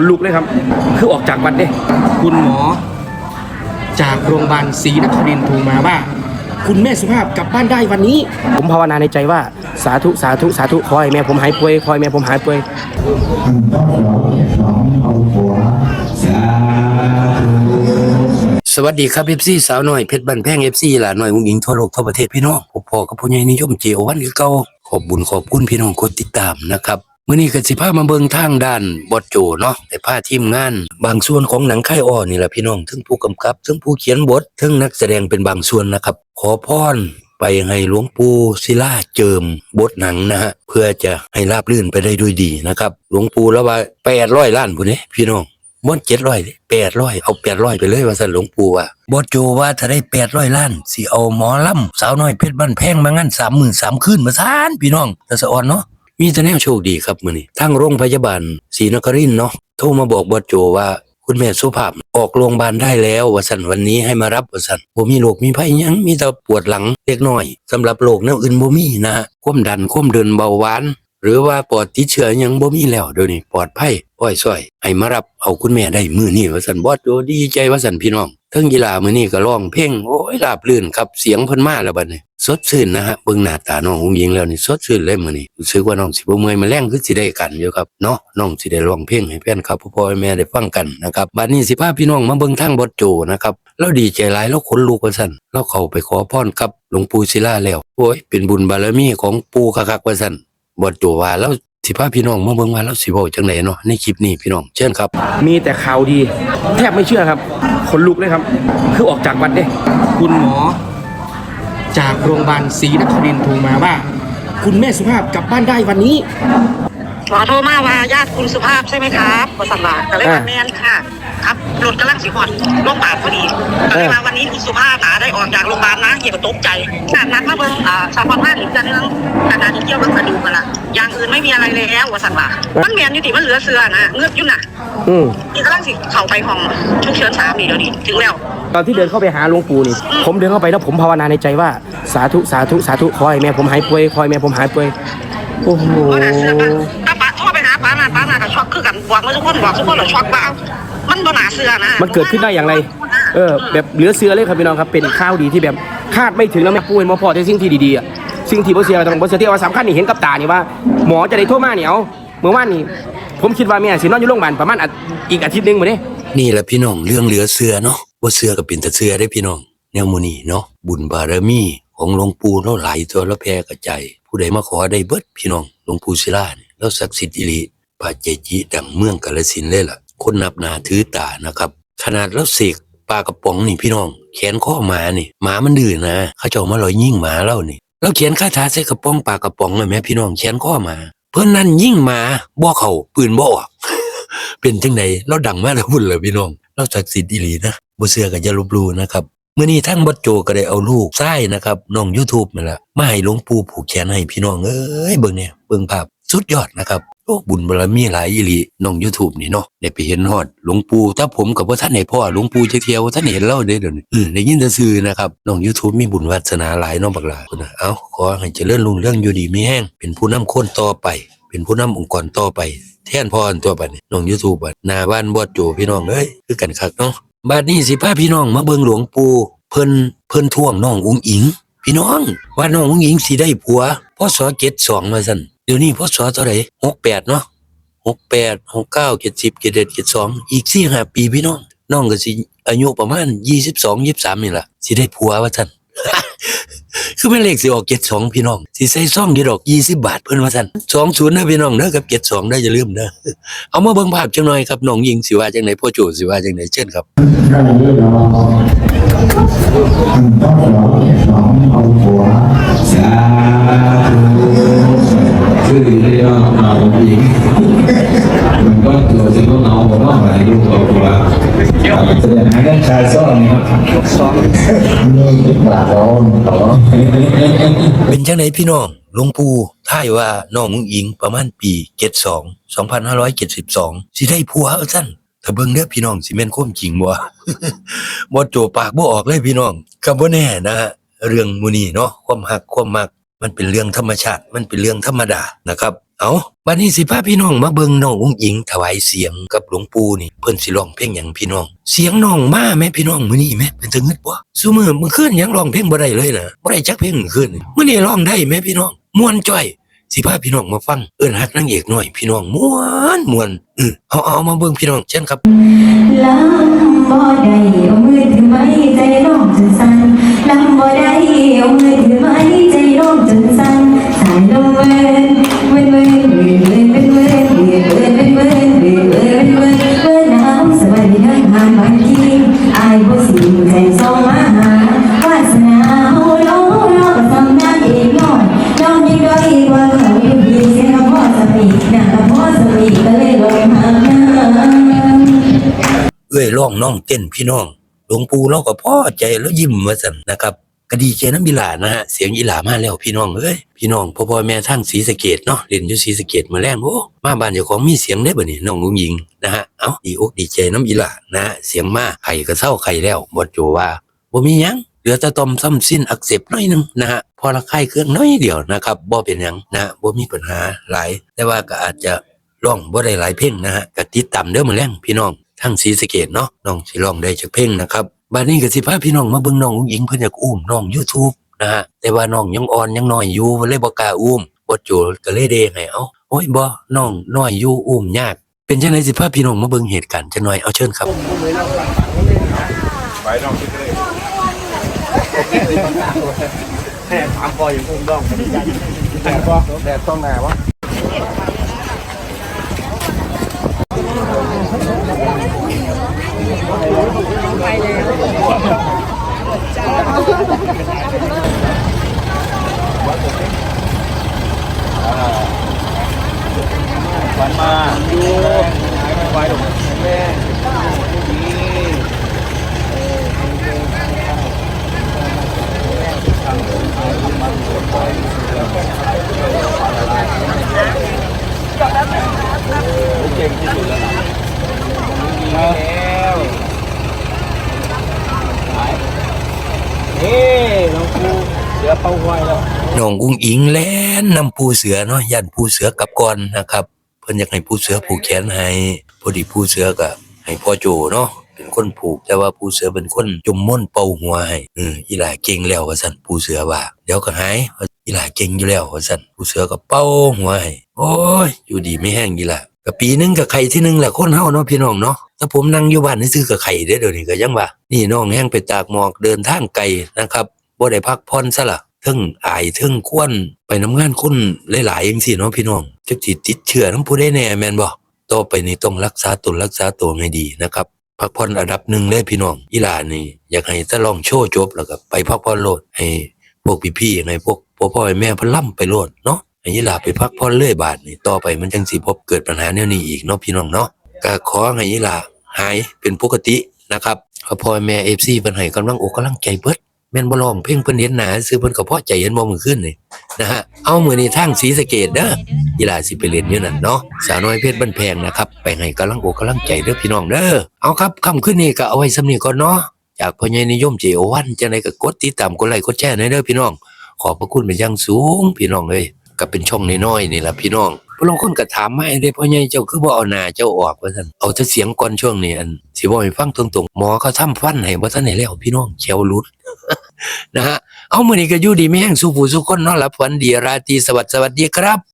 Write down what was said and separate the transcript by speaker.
Speaker 1: นลุกเลยครับ คือออกจากวัดเด้คุณหมอ จากโรงพยาบาลศรีนครินทร์โทรมาว่า คุณแม่สุภาพกลับบ้านได้วันนี้ ผมภาวนาในใจว่าสาธุสาธุสาธุขอให้แม่ผมหายป่วยขอให้แม่ผมหายป่วย
Speaker 2: ท่านต้องเราสองเอาหัวสาธุ
Speaker 3: สวัสดีครับเอฟซีสาวน้อยเพชรบันแพงเอฟซีหลานน้อยมุงหญิงทั่วโลกทั่วประเทศพี่น้องผมพ่อกับพ่อใหญ่นิยมเจียววันคือเก่าขอบบุญขอบคุณพี่น้องคนติดตามนะครับ มื้อนี้ก็สิพามาเบิ่งทางด้านบอดโจเนาะแต่พาทีมงาน บางส่วนของหนังค่ายอ้อนี่แหละพี่น้องทั้งผู้กำกับทั้งผู้เขียนบททั้งนักแสดงเป็นบางส่วนนะครับ ขอพรไปให้หลวงปู่ศิลาเจิมบทหนังนะฮะเพื่อจะให้ราบรื่นไปได้ด้วยดีนะครับ หลวงปู่แล้วว่า800ล้านพุ่นนี่พี่น้องบอนเจ็ดร้อยแปดร้อยเอาแปดร้อยไปเลยว่าสันหลวงปู่ว่าบอสโจว่าถ้าได้แปดร้อยล้านสิเอาหมอลำสาวน้อยเพชรบ้านแพงมางั้นสามหมื่นสามคืนมาซานพี่น้องแต่สะอ่อนเนาะ มีแต่แนวโชคดีครับมื้อนี้ทางโรงพยาบาลศรีนครินทร์เนาะโทรมาบอกบอสโจว่าคุณแม่สุภาพออกโรงพยาบาลได้แล้ววันสันวันนี้ให้มารับวันสันบ่มีโรคมีภัยยังมีแต่ปวดหลังเล็กน้อยสำหรับโรคแนวอื่นบ่มีนะฮะความดันความเดินเบาหวาน หรือว่าปอดติดเชื้อยังบ่มีแล้วเดี๋ยวนี้ปลอดภัยอ้อยส้อยให้มารับเอาคุณแม่ได้มือนี้ว่าซั่นบอสโจดีใจว่าซั่นพี่น้องทั้งกีฬามือนี้ก็ร้องเพลงโอ้ยราบรื่นครับเสียงพิ่นมาแล้วบัดนี้สดชื่นนะฮะเบิ่งหน้าตาน้องอุ้งยิงแล้วนี่สดชื่นเลยมือนี้รู้สึกว่าน้องสิบ่เมื่อยมาแรงคือสิได้กันอยู่ครับเนาะน้องสิได้ร้องเพลงให้แฟนครับพ่อๆแม่ได้ฟังกันนะครับบัดนี้สิพาพี่น้องมาเบิ่งทางบอสโจนะครับเราดีใจหลายเราขนลุกว่าซั่นเราเข้าไปขอพรกับหลวงปู่ศิลาแล้วโอ้ยเป็นบุญบารมีของปู่คักๆว่าซั่น บอดตัวว่าแล้วสิพาพี่น้องมาเบิ่งว่าแล้วสิเว้าจังไดเนาะในคลิปนี้พี่น้องเชิญครับ
Speaker 1: มีแต่ข่าวดี แทบไม่เชื่อครับขนลุกเลยครับ คือออกจากวัดเด้คุณหมอ จากโรงพยาบาลศรีนครินทร์โทรมาว่า คุณแม่สุภาพกลับบ้านได้วันนี้
Speaker 4: หมอโทรมาว่าญาติคุณสุภาพใช่ไหมครับบริษัทว่าก็เลยว่า
Speaker 1: อ่า
Speaker 4: แมนค่ะ ครับรถกำลังสิหอดโรงพยาบาลพอดีก็เลยมาวันนี้คุณสุภาพหาได้ออกจากโรงพยาบาลนะเกี่ยวกับตกใจขนาดนั้นมาเบิ่งอ่าสาพานหรือจะเรื่องขนาดที่เกี่ยวกับกระดูกกันละอย่างอื่นไม่มีอะไรแล้วบริษัทว่ามันแมนอยู่ติมันเหลือเสือนะเงือกอยู่น่ะ
Speaker 1: อืม
Speaker 4: นี่กำลังสิเข้าไปห้องฉุกเฉินสามนี่เดี๋ยวนี้ถึงแล้ว
Speaker 1: ตอนที่เดินเข้าไปหาหลวงปู่นี่ ผมเดินเข้าไปแล้วผมภาวนาในใจว่าสาธุสาธุสาธุขอให้แม่ผมหายป่วยขอให้แม่ผมหายป่วยโอ้โห
Speaker 4: บอกมาทุกคนบอกทุกคนเหรอช็อกว่าเอ้ามันบ่น่าเชื่อนะ
Speaker 1: มันเกิดขึ้นได้อย่างไร เออ แบบเหลือเสือเลยครับพี่น้องครับเป็นข้าวดีที่แบบคาดไม่ถึงแล้วแม่ป่วยมาพอแต่สิ่งที่ดีๆอะสิ่งที่บ่เสียต้องบ่เสียที่ว่าสำคัญนี่เห็นกับตานี่ว่าหมอจะได้โทรมาเนี่ยเอาเมื่อวานนี่ผมคิดว่าแม่สินอนอยู่โรงพยาบาลประมาณอาทิตย์อีกอาทิตย์หนึงมื้อนี้
Speaker 3: นี่แหละพี่น้องเรื่องเหลือเสือเนาะบ่เสือก็เป็นแต่เสือได้พี่น้องแนวหมูนี่เนาะบุญบารมีของหลวงปู่เราหลายตัวแล้วแพร่กระจายผู้ใดมาขอได้เบิดพี่น้องหลวงปู่ศิลาเนี่ยแล้วศักดิ์สิทธิ์อีหลี พระเจจิดังเมืองกาฬสินเลยล่ะ คนนับนาถือตานะครับ ขนาดแล้วเสกปลากระป๋องนี่พี่น้อง แขนข้อหมานี่หมามันดื้อนะเขาเจ้ามาลอยยิ่งหมาเล่านี่แล้วเขียนคาถาใส่กระป๋องปลากระป๋องเลยแม่พี่น้องแขนข้อหมา เพื่อนนั่นยิ่งหมาบ่เขาปืนบ่ออกเป็นจังไดเราดังมากเลยพุ่นเลยพี่น้อง เราศักดิ์สิทธิ์อีหลีนะบ่เชื่อก็อย่าลบลูนะครับเมื่อนี้ทั้งบดโจก็ได้เอาลูกชายนะครับน้อง YouTube นั่นแหละมาให้หลวงปู่ผูกแขนให้พี่น้องเอ้ยเบิ่งเนี่ยเบิ่งภาพสุดยอดนะครับ โอ้บุญบารมีหลายอีหลีน้อง YouTube นี่เนาะได้ไปเห็นฮอดหลวงปู่ถ้าผมกับว่าท่านให้พ่อหลวงปู่จะเที่ยวท่านเห็นเล่าได้เดี๋ยวนี้อือได้ยินแต่ซื่อนะครับน้อง YouTube มีบุญวาสนาหลายน้องบักหลาพุ่นนะเอ้าขอให้เจริญรุ่งเรืองอยู่ดีมีแห้งเป็นผู้นำคนต่อไป เป็นผู้นำองค์กรต่อไป แทนพ่ออันตัวบัดนี้น้อง YouTube บัดหน้าบ้านบอดโจพี่น้องเอ้ยคือกันคักเนาะบัดนี้สิพาพี่น้องมาเบิ่งหลวงปู่เพิ่นเพิ่นท่วงน้องอุ้งอิง พี่น้องว่าน้องอุ้งอิงสิได้ผัวพศ72ว่าซั่น ดี๋ยวนี้พศเท่าไหร่หกแปดเนาะหกแปดหกเก้าเจ็ดสิบเจ็ดเอ็ดเจ็ดสองอีกสี่ห้าปีพี่น้องน้องก็สิอายุประมาณยี่สิบสองยี่สิบสามนี่แหละสิได้ผัววะท่านคือแม่เลขสิออกเจ็ดสองพี่น้องสิใส่ซ่องยี่ดอกยี่สิบบาทเพื่อนวะท่านสองศูนย์นะพี่น้องเนอะกับเจ็ดสองได้จะลืมเนอะเอามาเบิ่งภาพจังหน่อยครับน้องยิงสิว่าจังไหนพ่อโจสิว่าจังไหนเช่นครับ
Speaker 2: ต้องสองสองเอาผัวสา ชื่อเรียกว่าเราหญิงมันก็ตัวจริงก็เอาผมว่าอะไรลูกเอาหัวแสดงให้กันชายซ่อนนี่ครับซ่อนนี่เป็นปากร้อนเขา
Speaker 3: เป็นจังไดพี่น้องหลวงปู่ท่ายว่าน้องมุงอิงประมาณปี72 2572สิได้ผัวเอาซั่นถ้าเบิ่งเด้อพี่น้องสิแม่นความจริงบ่บ่โจปากบ่ออกเลยพี่น้องก็บ่แน่นะฮะเรื่องมูนี้เนาะความฮักความมัก มันเป็นเรื่องธรรมชาติ มันเป็นเรื่องธรรมดานะครับ เอาบัดนี้สิพาพี่น้องมาเบิ่งน้องอุ้งอิงถวายเสียงกับหลวงปู่นี่เพิ่นสิร้องเพลงหยังพี่น้อง เสียงน้องมาแม่พี่น้องมื้อนี้แม่เป็นจังงึดบ่ซุมื้อมื้อคืนยังร้องเพลงบ่ได้เลยนะบ่ได้จักเพลงมื้อคืนมื้อนี้ร้องได้แม่พี่น้องม่วนจ้อยสิพาพี่น้องมาฟังเอิ้นฮักนางเอกหน้อย พี่น้องม่วนม่วนเออเอาเอามาเบิ่งพี่น้องเช่นครับ
Speaker 5: ลำบ่ได้ ร้องน้องเต้
Speaker 3: นพี่น้อง หลวงปู่เราก็พ่อใจแล้วยิ้มมาสั่นนะครับก็ดีใจน้ำอีหลานะฮะเสียงอีหลามาแล้วพี่น้องเอ้ยพี่น้องพ่อพ่อแม่ทั้งศรีสะเกดเนาะเรียนอยู่ศรีสะเกดมาแล้งโอ้มาบ้านเจ้าของมีเสียงได้บ่นี่น้องลุงยิงนะฮะเอ้าดีอกดีใจน้ำอีหลานะฮะเสียงมาไข่ก็เศร้าไข่แล้วบ่โจว่าบ่มีหยังเหลือแต่ตอมซ้ำสิ้นอักเสบน้อยหนึงนะฮะพอละไข้เครื่องน้อยเดียวนะครับบ่เป็นหยังนะบ่มีปัญหาหลายแต่ว่าก็อาจจะร้องบ่ได้หลายเพลงนะฮะก็ติดตามเด้อมื้อแลงพี่น้อง ทั้งศรีสะเกดเนาะน้องสิร้องได้จากเพลงนะครับบัดนี้ก็สิพาพี่น้องมาเบิ่งน้องอุ้งอิงเพิ่นอยากอุ้มน้อง YouTube นะฮะแต่ว่าน้องยังอ่อนยังน้อยอยู่เลยบ่กล้าอุ้มบ่โจก็เลยเดให้เอาโอ้ยบ่น้องน้อยอยู่อุ้มยาก เป็นจังไดสิพาพี่น้องมาเบิ่งเหตุการณ์จักหน่อยเอาเชิญครับ
Speaker 1: แค่ถามพออย่างคงต้องแดดพอแดดต้องหนาวะ หน้องกุ้
Speaker 3: งอิงแล่นนำผู้เสือเนาะยันผู้เสือกับก่อนนะครับ พิ่นอยากให้ปูเสือผูกแขนให้พอดีปูเสือก็ให้พ่อโจเนาะเป็นคนผูกแต่ว่าปูเสือเป็นคนจมม่นเป่าหัวให้เอออีหลาเก่งแล้วว่าซั่นปูเสือว่าเดี๋ยวก็หายอีหลาเก่งอยู่แล้วว่าซั่นปูเสือก็เป่าหัวให้โอ้ยอยู่ดีไม่แห้งอีหลาก็ปีหนึงก็ไข่ที่หนึงแหละคนเฮาเนาะพี่น้องเนาะถ้าผมนั่งอยู่บ้านนี่ซื้อๆก็ไข่เด้เดี๋ยวนี้ก็ยังว่านี่น้องแห้งไปตากหมอกเดินทางไกลนะครับบ่ได้พักผ่อนซะละเทึงอายเทึงควนไปน้ำงานคนหลายๆจังซี่เนาะพี่น้องจักสิติดเชื้อน้ำผู้ใดแน่แมนบ่ต่อไปนี้ต้องรักษาตนรักษาตัวให้ดีนะครับพักผ่อนระดับหนึ่งเลยพี่น้องอีหลานี่อยากให้ตะลองโชว์จบแล้วก็ไปพักผ่อนโลดให้พวกพี่ๆให้พวกพ่อพ่อแม่พิ่นล่ำไปโลดเนาะให้อีหลาไปพักผ่อนเลยบาดนี้ต่อไปมันจังสิพบเกิดปัญหาแนวนี้อีกเนาะพี่น้องเนาะก็ขอให้อีหลาหายเป็นปกตินะครับพ่อพ่อแม่ FC เพิ่นให้กำลังอกกำลังใจเบิด แม่นบ่ร้องเพลงเพิ่นเห็นหนาซื้อเพิ่นก็พอใจเห็นบ่มื้อคืนนี่นะฮะเอามื้อนี้ทางศรีสะเกษเด้ออีหลาสิไปเล่นอยู่นั่นเนาะสาวน้อยเพชรบ้านแพงนะครับไปให้กำลังอกกำลังใจเด้อพี่น้องเด้อเอาครับค่ำคืนนี้ก็เอาไว้สำนี้ก่อนเนาะจากพ่อใหญ่นิยมเจโอวันจังไดก็กดติดตามกดไลค์กดแชร์หน่อยเด้อพี่น้อง ขอบพระคุณเป็นอย่างสูงพี่น้องเอ้ยก็เป็นช่องน้อยๆนี่ล่ะพี่น้องผู้ลางคนก็ถามมาเด้พ่อใหญ่เจ้าคือบ่เอาหน้าเจ้าออกว่าซั่นเอาแต่เสียงก่อนช่วงนี้อันสิบ่ให้ฟังตรงๆหมอเขาทำฟันให้บ่ทันได้แล้วพี่น้องแขวหลุด นะฮะเอามื้อนี้ก็อยู่ดีไม่แห้งสู้ผู้สู้คนนอนหลับฝันดีราตรีสวัสดิ์สวัสดีครับ